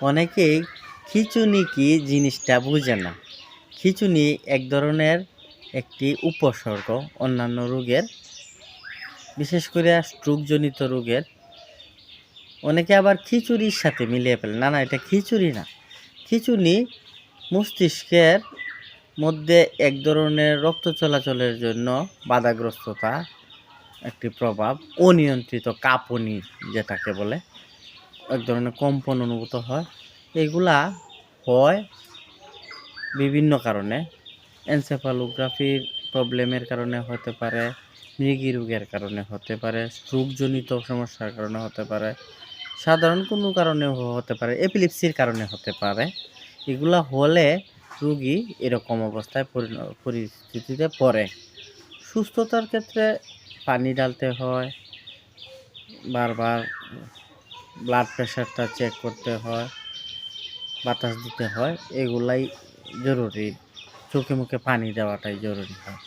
অনেকেই খিচুনি কি জিনিসটা বুঝে না। খিচুনি এক ধরনের একটি উপসর্গ অন্যান্য রোগের, বিশেষ করে স্ট্রোকজনিত রোগের। অনেকে আবার খিচুড়ির সাথে মিলিয়ে ফেলে। না না, এটা খিচুড়ি না। খিচুনি মস্তিষ্কের মধ্যে এক ধরনের রক্ত চলাচলের জন্য বাধাগ্রস্ততা, একটি প্রভাব, অনিয়ন্ত্রিত কাঁপুনি যেটাকে বলে। এক ধরনের কম্পন অনুভূত হয়। এগুলা হয় বিভিন্ন কারণে। এনসেফালোগ্রাফির প্রবলেমের কারণে হতে পারে, মৃগী রোগের কারণে হতে পারে স্ট্রোকজনিত সমস্যার কারণে হতে পারে, সাধারণ কোনো কারণে হতে পারে এপিলিপসির কারণে হতে পারে। এগুলা হলে রুগী এরকম অবস্থায় পরিস্থিতিতে পড়ে। সুস্থতার ক্ষেত্রে পানি ঢালতে হয়, বারবার ব্লাড প্রেশারটা চেক করতে হয়, বাতাস দিতে হয়, এগুলাই জরুরি। চোখে মুখে পানি দেওয়াটাই জরুরি হয়।